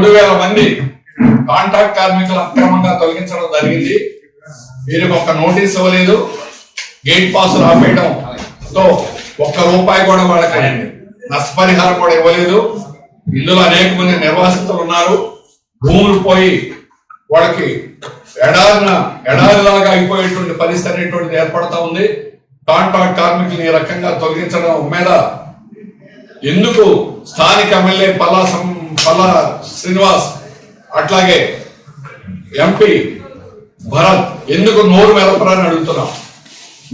మూడు వేల మంది కాంట్రాక్ట్ కార్మికులు అక్రమంగా తొలగించడం జరిగింది. వీరికి ఒక్క నోటీస్ ఇవ్వలేదు. గేట్ పాస్ రాపేయడం తో ఒక్క రూపాయి కూడా వాళ్ళకి నష్టపరిహారం కూడా ఇవ్వలేదు. ఇందులో అనేక మంది నిర్వాసితులు ఉన్నారు. భూములు పోయి వాళ్ళకి ఎడారిన ఎడారిలాగా అయిపోయేటువంటి పరిస్థితి అనేటువంటిది ఏర్పడతా ఉంది. కాంట్రాక్ట్ కార్మికులు ఈ రకంగా తొలగించడం మీద ఎందుకు స్థానిక ఎమ్మెల్యే పల్లా సం- పల్లా శ్రీనివాస్ అట్లాగే ఎంపీ భరత్ ఎందుకు నోరు వెలపరని అడుగుతున్నాం.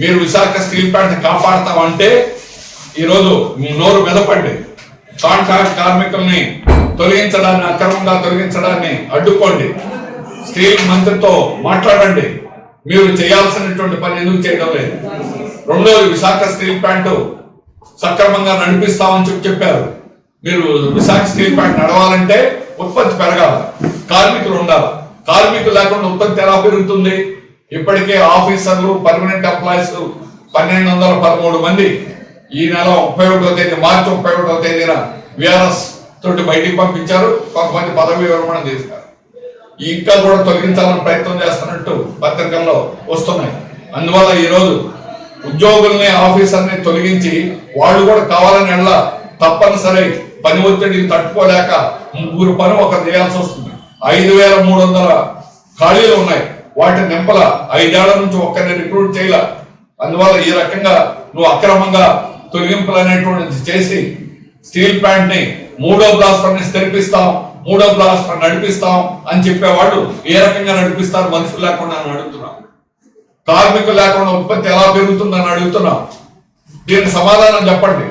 మీరు విశాఖ స్టీల్ ప్లాంట్ కాపాడతామంటే ఈరోజు మీ నోరు వెలపండి కాంట్రాక్ట్ కార్మికుల్ని తొలగించడాన్ని అక్రమంగా తొలగించడాన్ని అడ్డుకోండి. స్టీల్ మంత్రితో మాట్లాడండి. మీరు చేయాల్సినటువంటి పని ఎందుకు చేయడం లేదు? రెండోది విశాఖ స్టీల్ ప్లాంట్ సక్రమంగా నడిపిస్తామని చెప్పి చెప్పారు. మీరు విశాఖ స్టీల్ ప్లాంట్ నడవాలంటే ఉత్పత్తి పెరగాలి. కార్మికులు ఉండాలి. కార్మికులు లేకుండా ఉత్పత్తి ఎలా పెరుగుతుంది? ఇప్పటికే ఆఫీసర్లు పర్మనెంట్ ఎంప్లాయీస్ పన్నెండు వందల పదమూడు మంది ఈ నెల ముప్పై ఒకటో తేదీ మార్చి ముప్పై ఒకటో తేదీన విఆర్ఎస్ తోటి బయటికి పంపించారు. కొంతమంది పదవి విరమణ చేశారు. ఇంకా కూడా తొలగించాలని ప్రయత్నం చేస్తున్నట్టు పత్రికల్లో వస్తున్నాయి. అందువల్ల ఈ రోజు ఉద్యోగుల్ని ఆఫీసర్ని తొలగించి వాళ్ళు కూడా కావాలని వెళ్ళ తప్పనిసరి పని ఒత్తిడికి తట్టుకోలేక ముగ్గురు పని ఒకరు చేయాల్సి వస్తుంది. ఐదు వేల మూడు వందల ఖాళీలు ఉన్నాయి. వాటి నింపల ఐదేళ్ళ నుంచి ఒక్కరిని రిక్రూట్ చేయాల. అందువల్ల ఈ రకంగా నువ్వు అక్రమంగా తొలగింపులు అనేటువంటిది చేసి స్టీల్ ప్లాంట్ని మూడో బ్లాస్ట్ ఫర్నేస్ తెరిపిస్తాం మూడో బ్లాస్టర్ నడిపిస్తాం అని చెప్పేవాళ్ళు ఏ రకంగా నడిపిస్తారు మనుషులు లేకుండా అని అడుగుతున్నాం. కార్మికులు లేకుండా ఉత్పత్తి ఎలా పెరుగుతుందని అడుగుతున్నాం. దీనికి సమాధానం చెప్పండి.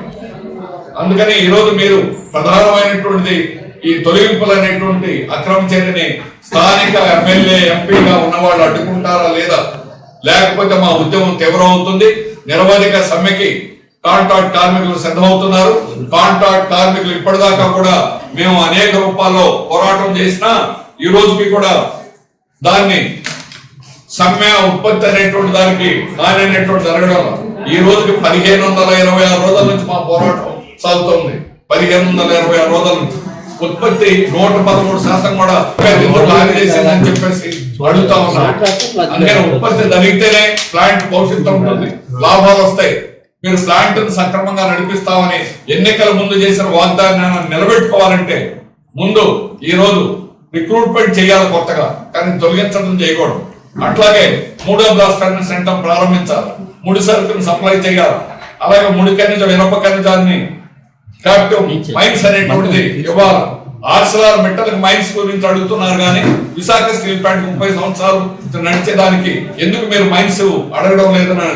అందుకని ఈరోజు మీరు ప్రధానమైనటువంటిది ఈ తొలగింపులు అనేటువంటి అక్రమ చర్యని స్థానిక ఎమ్మెల్యే ఎంపీగా ఉన్నవాళ్ళు అడ్డుకుంటారా లేదా? లేకపోతే మా ఉద్యమం తీవ్రం అవుతుంది నిరవధిక సమ్మెకి కాంట్రాక్ట్ కార్మికులు సిద్ధమవుతున్నారు. కాంట్రాక్ట్ కార్మికులు ఇప్పటిదాకా కూడా మేము అనేక రూపాల్లో పోరాటం చేసినా ఈ రోజుకి కూడా దాన్ని సమ్మె ఉత్పత్తి అనేటువంటి దానికి నాణ్యమైనటువంటి జరగడం ఈ రోజుకి పదిహేను వందల ఇరవై ఆరు రోజుల నుంచి మా పోరాటం సాగుతోంది పదిహేను వందల ఇరవై ఆరు రోజులు ఉత్పత్తి నూట పదమూడు శాతం కూడా ఎందుకు చెప్పేసి అడుగుతా ఉన్నా. అందుకని ఉత్పత్తి జరిగితేనే ప్లాంట్ భవిష్యత్తు ఉంటుంది. లాభాలు వస్తాయి. మీరు ప్లాంట్ సక్రమంగా నడిపిస్తామని ఎన్నికల ముందు చేసిన వాగ్దానాన్ని నిలబెట్టుకోవాలంటే ముందు ఈ రోజు రిక్రూట్మెంట్ చేయాలి కొత్తగా. కానీ తొలగించడం చేయకూడదు. అట్లాగే మూడో బ్లాస్ట్ సెంటర్ ప్రారంభించాలి. ముడి సరుకును సప్లై చేయాలి. అలాగే ముడి ఖనిజ వినప ఖనిజాన్ని క్యాపిటల్ మైన్స్ అనేటువంటిది ఇవ్వాలి ఆర్సలార్ మెట్టలకు మైన్స్ గురించి అడుగుతున్నారు కానీ విశాఖ స్టీల్ ప్లాంట్ ముప్పై సంవత్సరాలు నడిచేదానికి ఎందుకు మీరు మైన్స్ అడగడం లేదని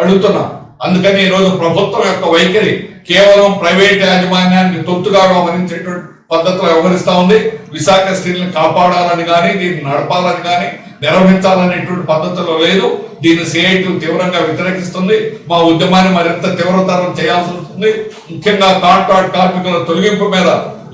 అడుగుతున్నా. అందుకని ఈ రోజు ప్రభుత్వం యొక్క వైఖరి కేవలం ప్రైవేట్ యాజమాన్యానికి తొత్తుగా వ్యవహరించేటువంటి పద్ధతిలో వ్యవహరిస్తా ఉంది. విశాఖ స్టీల్ని కాపాడాలని కానీ దీన్ని నడపాలని కానీ నిర్వహించాలనేటువంటి పద్ధతిలో లేదు. దీన్ని సిఐటి తీవ్రంగా వ్యతిరేకిస్తుంది. మా ఉద్యమాన్ని మరింత తీవ్రతరం చేయాల్సి ఉంటుంది ముఖ్యంగా కాంట్రాక్ట్ కార్మికుల తొలగింపు మీద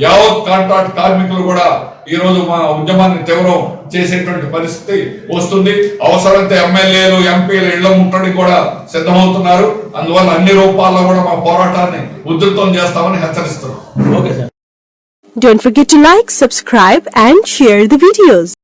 యావత్ కాంట్రాక్ట్ కార్మికులు కూడా ఈ రోజు మా ఉద్యమాన్ని తీవ్రం చేసేటువంటి పరిస్థితి వస్తుంది. అవసరమైతే ఎమ్మెల్యేలు ఎంపీలు ఇళ్ళ ముట్టడి కూడా సిద్ధమవుతున్నారు. అందువల్ల అన్ని రూపాల్లో కూడా మా పోరాటాన్ని ఉధృతం చేస్తామని హెచ్చరిస్తున్నాం. Don't forget to like, subscribe and share the videos.